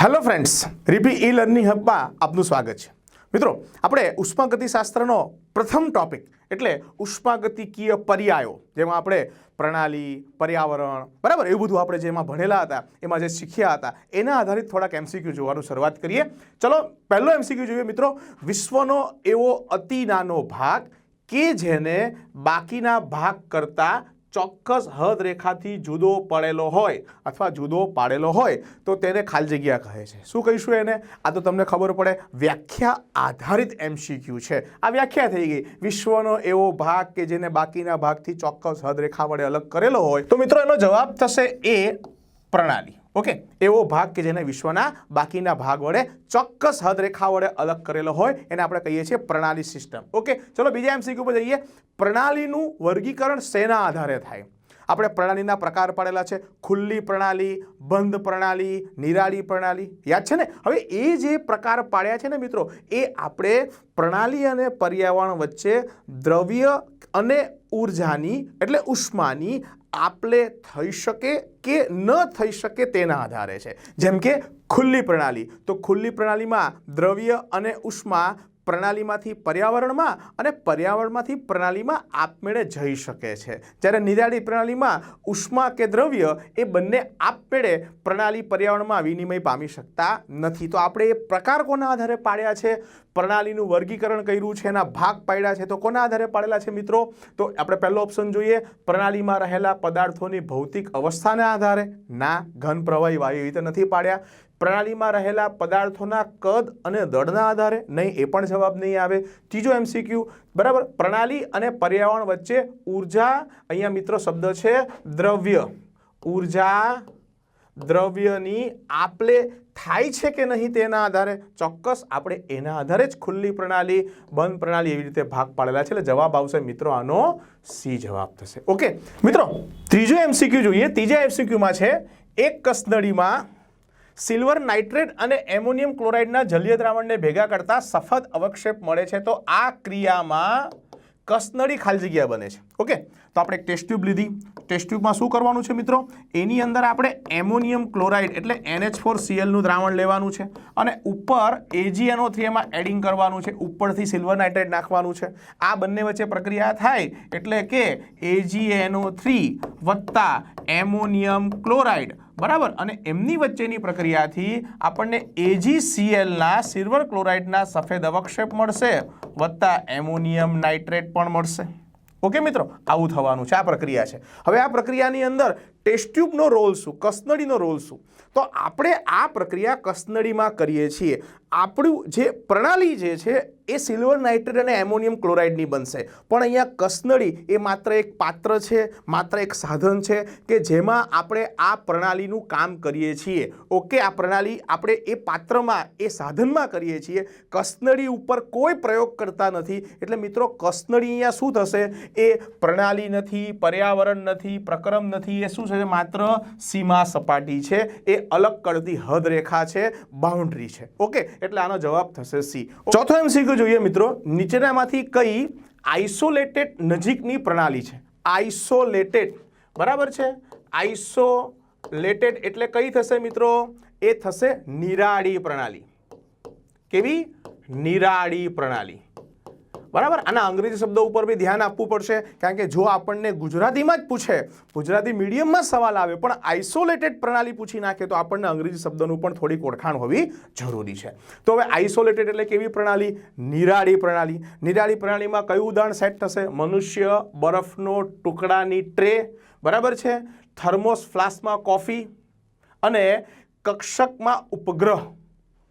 Hello friends RP E learning હબમાં આપનું સ્વાગત છે. મિત્રો, આપણે ઉષ્માગતિશાસ્ત્રનો પ્રથમ ટોપિક, એટલે ઉષ્માગતિકીય પર્યાયો, જેમાં આપણે પ્રણાલી, પર્યાવરણ, બરાબર, એવું બધું આપણે જેમાં ભણેલા હતા, એમાં જે શીખ્યા હતા, એના આધારિત થોડાક એમસીક્યુ જોવાનું શરૂઆત કરીએ. ચલો, પહેલો એમસીક્યુ જોઈએ મિત્રો, વિશ્વનો એવો અતિ નાનો ભાગ કે જેને બાકીના ભાગ કરતાં ચોક્કસ હદ રેખાથી જુદો પડેલો હોય અથવા જુદો પાડેલો હોય, તો તેને ખાલી જગ્યા કહે છે. શું કહીશું એને? આ તો તમને ખબર પડે, વ્યાખ્યા આધારિત એમસીક્યુ છે. આ વ્યાખ્યા થઈ ગઈ. વિશ્વનો એવો ભાગ કે જેને બાકીના ભાગથી ચોક્કસ હદ રેખા વડે અલગ કરેલો હોય. તો મિત્રો એનો જવાબ થશે એ પ્રણાલી. ઓકે, એવો ભાગ કે જેને વિશ્વના બાકીના ભાગ વડે ચોક્કસ હદરેખા વડે અલગ કરેલો હોય, એને આપણે કહીએ છીએ પ્રણાલી સિસ્ટમ. ઓકે, ચલો બીજા એમસીક્યુ પર જઈએ. પ્રણાલીનું વર્ગીકરણ શેના આધારે થાય? આપણે પ્રણાલીના પ્રકાર પાડેલા છે. ખુલ્લી પ્રણાલી, બંધ પ્રણાલી, નિરાળી પ્રણાલી. યાદ છે ને? હવે એ જે પ્રકાર પાડ્યા છે ને મિત્રો, એ આપણે પ્રણાલી અને પર્યાવરણ વચ્ચે દ્રવ્ય અને ઉર્જાની, એટલે ઉષ્માની આપલે થઈ શકે કે ન થઈ શકે તેના આધારે છે. જેમ કે ખુલ્લી પ્રણાલી. તો ખુલ્લી પ્રણાલીમાં દ્રવ્ય અને ઉષ્મા પ્રણાલીમાંથી પર્યાવરણમાં અને પર્યાવરણમાંથી પ્રણાલીમાં આપમેળે જઈ શકે છે. જ્યારે નિરાળી પ્રણાલીમાં ઉષ્મા કે દ્રવ્ય એ બંને આપમેળે પ્રણાલી પર્યાવરણમાં વિનિમય પામી શકતા નથી. તો આપણે એ પ્રકાર કોના આધારે પાડ્યા છે? પ્રણાલીનું વર્ગીકરણ કર્યું છે, એના ભાગ પાડ્યા છે. તો કોના આધારે પાડેલા છે મિત્રો? તો આપણે પહેલો ઓપ્શન જોઈએ. પ્રણાલીમાં રહેલા પદાર્થોની ભૌતિક અવસ્થાના આધારે. ના, ઘન, પ્રવાહી, વાયુ રીતે નથી પાડ્યા. પ્રણાલીમાં રહેલા પદાર્થોના કદ અને દળના આધારે નહીં, એ પણ જવાબ નહીં આવે. ત્રીજો એમસીક્યુ બરાબર? પ્રણાલી અને પર્યાવરણ વચ્ચે ઊર્જા, અહીંયા મિત્રો શબ્દ છે, દ્રવ્ય. ઊર્જા, દ્રવ્યની આપલે થાય છે કે નહીં તેના આધારે? ચોક્કસ આપણે એના આધારે જ ખુલ્લી પ્રણાલી, બંધ પ્રણાલી એવી રીતે ભાગ પાડેલા છે. એટલે જવાબ આવશે મિત્રો આનો સી જવાબ થશે. ઓકે મિત્રો, ત્રીજો એમસીક્યુ જોઈએ. ત્રીજા એમસીક્યુમાં છે, એક કસનળીમાં સિલ્વર નાઇટ્રેટ અને એમોનિયમ ક્લોરાઇડના જલીય દ્રાવણને ભેગા કરતા સફદ અવક્ષેપ મળે છે, તો આ ક્રિયામાં કસનળી ખાલી જગ્યા બને છે. ઓકે? તો આપણે એક ટેસ્ટ ટ્યુબ લીધી. ટેસ્ટ ટ્યુબમાં શું કરવાનું છે મિત્રો? એની અંદર આપણે એમોનિયમ ક્લોરાઇડ એટલે એનએચ ફોર સીએલનું દ્રાવણ લેવાનું છે અને ઉપર એજીએનઓ થ્રી એમાં એડિંગ કરવાનું છે. ઉપરથી સિલ્વર નાઇટ્રેટ નાખવાનું છે. આ બંને વચ્ચે પ્રક્રિયા થાય એટલે કે એજીએનઓ થ્રી વત્તા એમોનિયમ ક્લોરાઇડ, બરાબર? અને એમની વચ્ચેની પ્રક્રિયાથી આપણને એજીસીએલના સિલ્વર ક્લોરાઇડના સફેદ અવક્ષેપ મળશે, વત્તા એમોનિયમ નાઇટ્રેટ પણ મળશે. ઓકે મિત્રો? આવું થવાનું છે. આ પ્રક્રિયા છે. હવે આ પ્રક્રિયાની અંદર ટેસ્ટ ટ્યુબનો રોલ શું? કસનળીનો રોલ શું? તો આપણે આ પ્રક્રિયા કસનળીમાં કરીએ છીએ. આપણું જે પ્રણાલી જે છે, એ સિલ્વર નાઇટ્રેટ અને એમોનિયમ ક્લોરાઇડની બનશે. પણ અહીંયા કસનળી એ માત્ર એક પાત્ર છે, માત્ર એક સાધન છે કે જેમાં આપણે આ પ્રણાલીનું કામ કરીએ છીએ. ઓકે, આ પ્રણાલી આપણે એ પાત્રમાં, એ સાધનમાં કરીએ છીએ. કસનળી ઉપર કોઈ પ્રયોગ કરતા નથી. એટલે મિત્રો, કસનળી અહીંયા શું થશે? એ પ્રણાલી નથી, પર્યાવરણ નથી પ્રકરમ નથી, એ શું છે માત્ર સીમા સપાટી છે. એ અલગ કરતી હદ રેખા છે બાઉન્ડ્રી છે. ઓકે એટલે આનો જવાબ થશે સી ચોથો એમ એમસીક્યુ જોઈએ મિત્રો, નીચેનામાંથી કઈ આઇસોલેટેડ નજીકની પ્રણાલી છે? આઇસોલેટેડ બરાબર છે? આઇસોલેટેડ એટલે કઈ થશે મિત્રો? એ થશે નિરાળી પ્રણાલી. કેવી? નિરાળી પ્રણાલી. બરાબર? આના અંગ્રેજી શબ્દો ઉપર બી ધ્યાન આપવું પડશે, કારણ કે જો આપણને ગુજરાતીમાં જ પૂછે, ગુજરાતી મીડિયમમાં સવાલ આવે, પણ આઇસોલેટેડ પ્રણાલી પૂછી નાખે, તો આપણને અંગ્રેજી શબ્દોનું પણ થોડીક ઓળખાણ હોવી જરૂરી છે. તો હવે આઇસોલેટેડ એટલે કેવી પ્રણાલી? નિરાળી પ્રણાલી. નિરાળી પ્રણાલીમાં કયું ઉદાહરણ સેટ થશે? મનુષ્ય બરફનો ટુકડાની ટ્રે, બરાબર છે? થર્મોસ ફ્લાસ્કમાં કોફી અને કક્ષકમાં ઉપગ્રહ.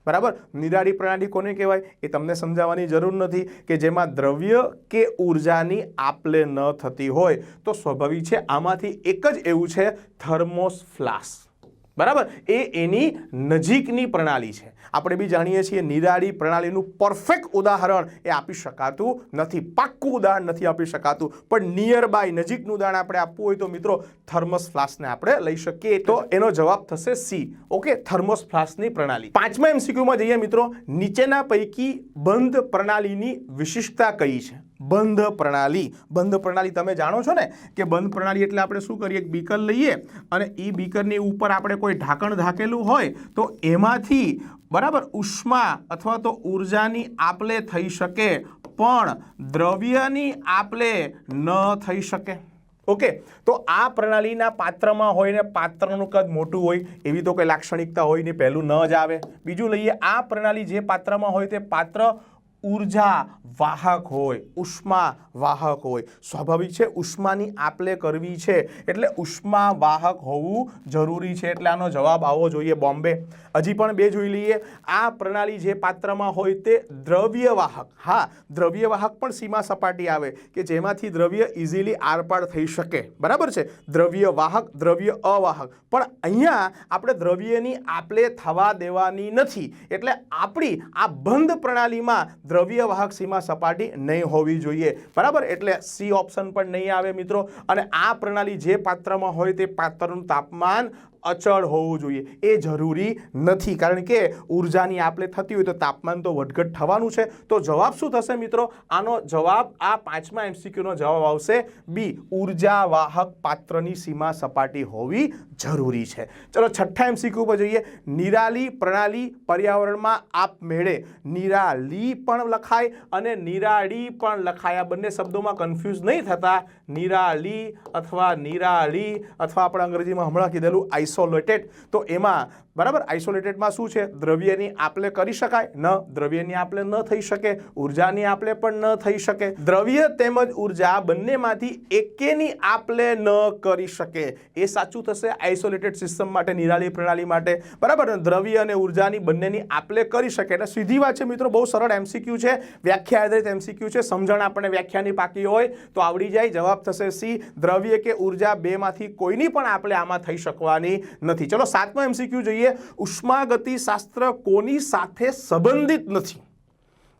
બરાબર? નિરાળી પ્રણાલી કોને કહેવાય? એ તમને સમજાવવાની જરૂર નથી કે જેમાં દ્રવ્ય કે ઉર્જાની આપલે ન થતી હોય. તો સ્વાભાવિક છે, આમાંથી એક જ એવું છે થર્મોસ ફ્લાસ્ક બરાબર? એ એની નજીકની પ્રણાલી છે. આપણે બી જાણીએ છીએ નિરાળી પ્રણાલીનું પરફેક્ટ ઉદાહરણ એ આપી શકાતું નથી. પાક્કું ઉદાહરણ નથી આપી શકાતું. પણ નિયર બાય નજીકનું ઉદાહરણ આપણે આપવું હોય તો મિત્રો થર્મસ ફ્લાસ્કને આપણે લઈ શકીએ. તો એનો જવાબ થશે સી ઓકે? થર્મોસ ફ્લાસ્કની પ્રણાલી. પાંચમા એમસીક્યુમાં જઈએ મિત્રો. નીચેના પૈકી બંધ પ્રણાલીની વિશિષ્ટતા કઈ છે? બંધ પ્રણાલી. બંધ પ્રણાલી તમે જાણો છો ને કે બંધ પ્રણાલી એટલે આપણે શું કરીએ? એક બીકર લઈએ અને એ બીકરની ઉપર આપણે કોઈ ઢાંકણ ઢાંકેલું હોય તો એમાંથી બરાબર ઉષ્મા અથવા તો ઉર્જાની આપલે થઈ શકે, પણ દ્રવ્યની આપલે ન થઈ શકે. ઓકે? તો આ પ્રણાલીના પાત્રમાં હોય ને પાત્રનું કદ મોટું હોય, એવી તો કોઈ લાક્ષણિકતા હોય ને પહેલું ન જ આવે. બીજું લઈએ, આ પ્રણાલી જે પાત્રમાં હોય તે પાત્ર ઊર્જા વાહક હોય, ઉષ્મા વાહક હોય. સ્વાભાવિક છે, ઉષ્માની આપલે કરવી છે. એટલે ઉષ્મા વાહક હોવું જરૂરી છે. એટલે આનો જવાબ આવવો જોઈએ બોમ્બે. હજી પણ બે જોઈ લઈએ. આ પ્રણાલી જે પાત્રમાં હોય તે દ્રવ્ય વાહક. હા, દ્રવ્ય વાહક પણ સીમા સપાટી આવે કે જેમાંથી દ્રવ્ય ઇઝીલી આરપાર થઈ શકે. બરાબર છે? દ્રવ્ય વાહક, દ્રવ્ય અવાહક. પણ અહીંયા આપણે દ્રવ્યની આપલે થવા દેવાની નથી. એટલે આપણી આ બંધ પ્રણાલીમાં દ્રવ્ય વાહક સીમા સપાટી નહીં હોવી જોઈએ. બરાબર? એટલે સી ઓપ્શન પણ નહીં આવે મિત્રો. અને આ પ્રણાલી જે પાત્રમાં હોય તે પાત્રનું તાપમાન અચળ હોવું જોઈએ. એ જરૂરી નથી. કારણ કે ઉર્જાની આપલે થતી હોય તો તાપમાન તો વધઘટ થવાનું છે. તો જવાબ શું થશે મિત્રો? આનો જવાબ આ પાંચમા એમસીક્યુનો જવાબ આવશે. બી, ઉર્જાવાહક પાત્રની સીમા સપાટી હોવી જરૂરી છે. ચલો છઠ્ઠા એમસીક્યુ પર જોઈએ. નિરાલી પ્રણાલી પર્યાવરણમાં આપમેળે નિરાલી પણ લખાય અને નિરાળી પણ લખાય. આ બંને શબ્દોમાં કન્ફ્યુઝ નહીં થતા. નિરાળી અથવા નિરાળી અથવા આપણે અંગ્રેજીમાં હમણાં કીધેલું આઇસોલેટેડ તો એમાં, બરાબર આઇસોલેટેડમાં શું છે? દ્રવ્યની આપલે કરી શકાય. ન, દ્રવ્યની આપલે ન થઈ શકે. ઉર્જાની આપલે પણ ન થઈ શકે. દ્રવ્ય તેમજ ઊર્જા બંનેમાંથી એકેની આપલે ન કરી શકે. એ સાચું થશે આઇસોલેટેડ સિસ્ટમ માટે, નિરાળી પ્રણાલી માટે. બરાબર દ્રવ્ય અને ઉર્જાની બંનેની આપલે કરી શકે. એટલે સીધી વાત છે મિત્રો, બહુ સરળ એમસીક્યુ છે. વ્યાખ્યા આધારિત એમસીક્યુ છે. સમજણ આપણને વ્યાખ્યાની પાકી હોય તો આવડી જાય. જવાબ થશે સી, દ્રવ્ય કે ઊર્જા બેમાંથી કોઈની પણ આપણે આમાં થઈ શકવાની નથી. ચલો સાતમો એમસીક્યુ જોઈએ. ઉષ્માગતિ શાસ્ત્ર કોની સાથે સંબંધિત નથી?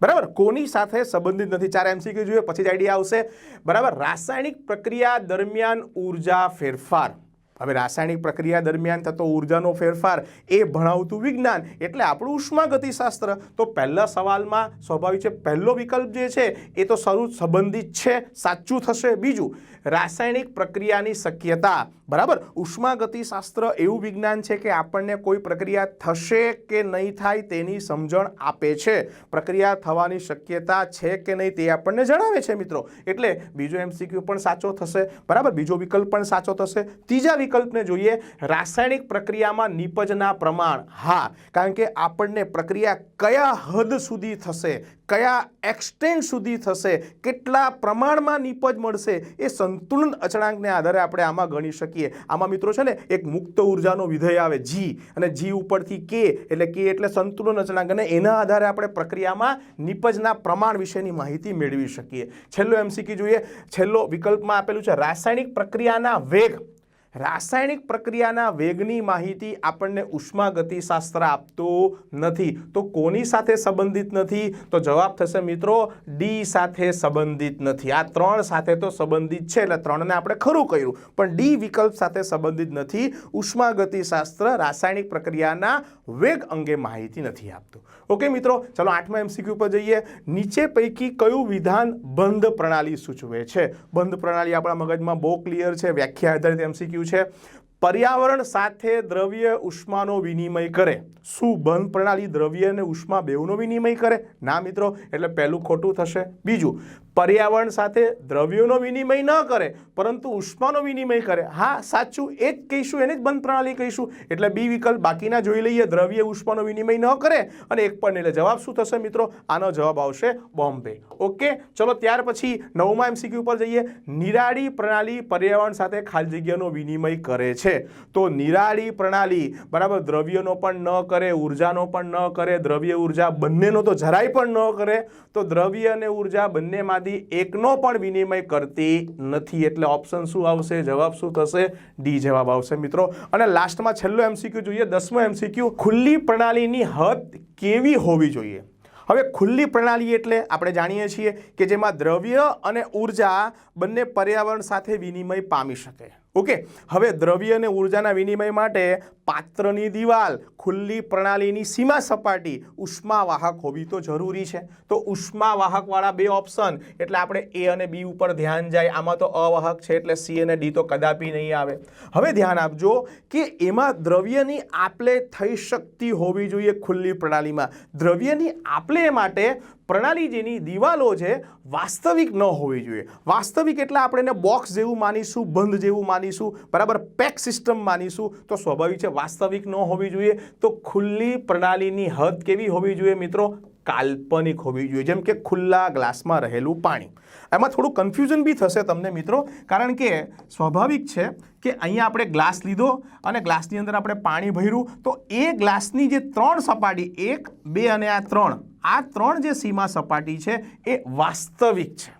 બરાબર? કોની સાથે સંબંધિત નથી? ચાર એમસીક્યુ જોઈએ, પછી જ આઈડિયા આવશે. બરાબર? રાસાયણિક પ્રક્રિયા દરમિયાન ઊર્જા ફેરફાર. હવે રાસાયણિક પ્રક્રિયા દરમિયાન થતો ઉર્જાનો ફેરફાર એ ભણાવતું વિજ્ઞાન એટલે આપણું ઉષ્માગતિશાસ્ત્ર. તો પહેલા સવાલમાં સ્વાભાવિક છે પહેલો વિકલ્પ જે છે એ તો શરૂ સંબંધિત છે, સાચું થશે બીજું. રાસાયણિક પ્રક્રિયાની શક્યતા, બરાબર? ઉષ્માગતિશાસ્ત્ર એવું વિજ્ઞાન છે કે આપણને કોઈ પ્રક્રિયા થશે કે નહીં થાય તેની સમજણ આપે છે. પ્રક્રિયા થવાની શક્યતા છે કે નહીં તે આપણને જણાવે છે મિત્રો. એટલે બીજો એમસીક્યુ પણ સાચો થશે, બરાબર? બીજો વિકલ્પ પણ સાચો થશે. ત્રીજા વિકલ્પને જોઈએ, રાસાયણિક પ્રક્રિયામાં નિપજના પ્રમાણ હા કારણ કે આપણને પ્રક્રિયા કયા હદ સુધી થશે, કયા એક્સટેન્ટ સુધી થશે, કેટલા પ્રમાણમાં નિપજ મળશે, એ સંતુલન અચળાંકને આધારે આપણે આમાં ગણી શકીએ. આમાં મિત્રો છે ને, એક મુક્ત ઉર્જાનો વિધેય આવે જી અને જી ઉપરથી કે એટલે કે એટલે સંતુલન અચળાંક, અને એના આધારે આપણે પ્રક્રિયામાં નિપજના પ્રમાણ વિશેની માહિતી મેળવી શકીએ. છેલ્લો એમસીક્યુ જોઈએ. છેલ્લો વિકલ્પમાં આપેલું છે, રાસાયણિક પ્રક્રિયાના વેગ. રાસાયણિક પ્રક્રિયાના વેગની માહિતી આપણને ઉષ્માગતિશાસ્ત્ર આપતું નથી. તો કોની સાથે સંબંધિત નથી? તો જવાબ થશે મિત્રો, ડી સાથે સંબંધિત નથી. આ ત્રણ સાથે તો સંબંધિત છે, એટલે ત્રણને આપણે ખરું કર્યું. પણ ડી વિકલ્પ સાથે સંબંધિત નથી, ઉષ્માગતિશાસ્ત્ર રાસાયણિક પ્રક્રિયાના વેગ અંગે માહિતી નથી આપતું. ઓકે મિત્રો, ચલો આઠમા એમસીક્યુ પર જઈએ. નીચે પૈકી કયું વિધાન બંધ પ્રણાલી સૂચવે છે? બંધ પ્રણાલી આપણા મગજમાં બહુ ક્લિયર છે. વ્યાખ્યા આધારિત એમસીક્યુ છે. પર્યાવરણ સાથે દ્રવ્ય ઉષ્માનો વિનિમય કરે. શું બંધ પ્રણાલી દ્રવ્ય અને ઉષ્મા બેઉનો વિનિમય કરે? ના મિત્રો, એટલે પહેલું ખોટું થશે. બીજું પર્યાવરણ સાથે દ્રવ્યોનો વિનિમય ન કરે, પરંતુ ઉષ્માનો વિનિમય કરે. હા, સાચું, એ જ કહીશું, એને જ બંધ પ્રણાલી કહીશું. એટલે બી વિકલ્પ બાકીના જોઈ લઈએ, દ્રવ્ય ઉષ્માનો વિનિમય ન કરે અને એક પણ એટલે જવાબ શું થશે મિત્રો? આનો જવાબ આવશે બોમ્બે. ઓકે, ચલો ત્યાર પછી નવમા એમસીક્યુ પર જઈએ. નિરાળી પ્રણાલી પર્યાવરણ સાથે ખાલી જગ્યાનો વિનિમય કરે છે. તો નિરાળી પ્રણાલી, બરાબર, દ્રવ્યનો પણ ન કરે, ઉર્જાનો પણ ન કરે, દ્રવ્ય ઊર્જા બંનેનો તો જરાય પણ ન કરે. તો દ્રવ્ય અને ઊર્જા બંનેમાંથી એકનો પણ વિનિમય કરતી નથી. એટલે ઓપ્શન શું આવશે? જવાબ શું થશે? ડી જવાબ આવશે મિત્રો. અને લાસ્ટમાં છેલ્લો એમસીક્યુ જોઈએ. દસમો એમસીક્યુ ખુલ્લી પ્રણાલીની હદ કેવી હોવી જોઈએ? હવે ખુલ્લી પ્રણાલી એટલે આપણે જાણીએ છીએ કે જેમાં દ્રવ્ય અને ઊર્જા બંને પર્યાવરણ સાથે વિનિમય પામી શકે. ઓકે, હવે દ્રવ્ય અને ઉર્જાના વિનિમય માટે પાત્રની દિવાલ, ખુલ્લી પ્રણાલીની સીમા સપાટી ઉષ્માવાહક હોવી તો જરૂરી છે. તો ઉષ્માવાહકવાળા બે ઓપ્શન એટલે આપણે એ અને બી ઉપર ધ્યાન જાય, આમાં તો અવાહક છે એટલે સી અને ડી તો કદાપી નહીં આવે. હવે ધ્યાન આપજો કે એમાં દ્રવ્યની આપલે થઈ શકતી હોવી જોઈએ ખુલ્લી પ્રણાલીમાં. દ્રવ્યની આપલે માટે પ્રણાલી જેની દિવાલો છે વાસ્તવિક ન હોવી જોઈએ. વાસ્તવિક એટલે આપણે એને બોક્સ જેવું માનીશું, બંધ જેવું માનીશું, બરાબર પેક સિસ્ટમ માનીશું. તો સ્વાભાવિક છે વાસ્તવિક ન હોવી જોઈએ. તો ખુલ્લી પ્રણાલીની હદ કેવી હોવી જોઈએ મિત્રો? કાલ્પનિક હોવી જોઈએ. જેમ કે ખુલ્લા ગ્લાસમાં રહેલું પાણી. એમાં થોડું કન્ફ્યુઝન બી થશે તમને મિત્રો, કારણ કે સ્વાભાવિક છે કે અહીંયા આપણે ગ્લાસ લીધો અને ગ્લાસની અંદર આપણે પાણી ભર્યું. તો એ ગ્લાસની જે ત્રણ સપાટી, એક, બે અને આ ત્રણ આ ત્રણ જે સીમા સપાટી છે, એ વાસ્તવિક છે.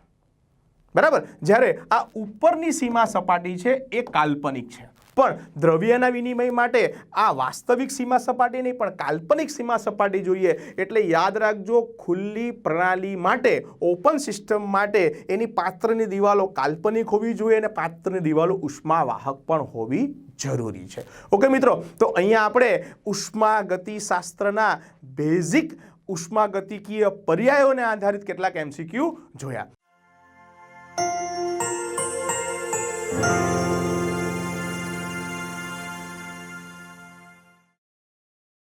બરાબર? જ્યારે આ ઉપરની સીમા સપાટી છે, એ કાલ્પનિક છે. પણ દ્રવ્યના વિનિમય માટે આ વાસ્તવિક સીમા સપાટી નહીં, પણ કાલ્પનિક સીમા સપાટી જોઈએ. એટલે યાદ રાખજો, ખુલ્લી પ્રણાલી માટે, ઓપન સિસ્ટમ માટે એની પાત્રની દિવાલો કાલ્પનિક હોવી જોઈએ અને પાત્રની દિવાલો ઉષ્માવાહક પણ હોવી જરૂરી છે. ઓકે મિત્રો, તો અહીંયા આપણે ઉષ્માગતિશાસ્ત્રના બેઝિક ઉષ્માગતિકીય પર્યાયોને આધારિત કેટલાક એમસીક્યુ જોયા.